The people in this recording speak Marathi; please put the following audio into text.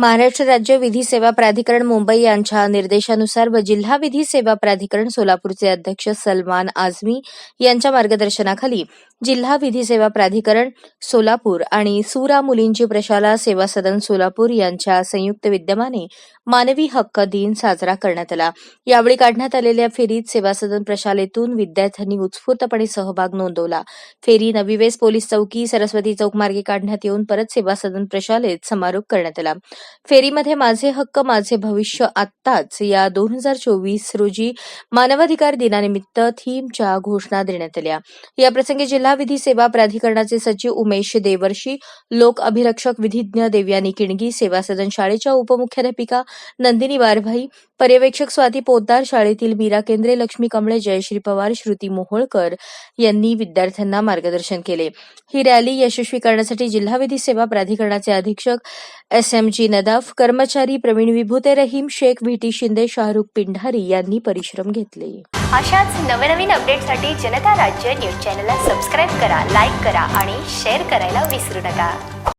महाराष्ट्र राज्य विधी सेवा प्राधिकरण मुंबई यांच्या निर्देशानुसार व जिल्हा विधी सेवा प्राधिकरण सोलापूरचे अध्यक्ष सलमान आझमी यांच्या मार्गदर्शनाखाली जिल्हा विधी सेवा प्राधिकरण सोलापूर आणि सुरा मुलींची प्रशाला सेवा सदन सोलापूर यांच्या संयुक्त विद्यमाने मानवी हक्क दिन साजरा करण्यात आला. यावेळी काढण्यात आलेल्या फेरीत सेवा सदन प्रशालेतून विद्यार्थ्यांनी उत्स्फूर्तपणे सहभाग नोंदवला. फेरी नवीवेस पोलीस चौकी सरस्वती चौक मार्गे काढण्यात येऊन परत सेवा सदन प्रशालेत समारोप करण्यात आला. फेरीमध्ये माझे हक्क माझे भविष्य आत्ताच. या दोन हजार चोवीस रोजी मानवाधिकार दिनानिमित्त थीमच्या घोषणा देण्यात आल्या. याप्रसंगी जिल्हा विधी सेवा प्राधिकरणाचे सचिव उमेश देवर्षी लोक अभिरक्षक विधिज्ञ देवयानी किणगी सेवा सदन शाळेच्या उपमुख्याध्यापिका नंदिनी वारभाई पर्यवेक्षक स्वाती पोद्दार शाळेतील मीरा केंद्रे लक्ष्मी कमळे जयश्री पवार श्रुती मोहोळकर यांनी विद्यार्थ्यांना मार्गदर्शन केले. ही रॅली यशस्वी करण्यासाठी जिल्हा विधी सेवा प्राधिकरणाचे अधीक्षक एस एम जी नदाफ कर्मचारी प्रवीण विभूते रहीम शेख व्ही शिंदे शाहरुख पिंढारी यांनी परिश्रम घेतले. अशाच नवनवीन अपडेटसाठी जनता राज्य न्यूज चॅनलला सबस्क्राईब करा लाईक करा आणि शेअर करायला विसरू नका.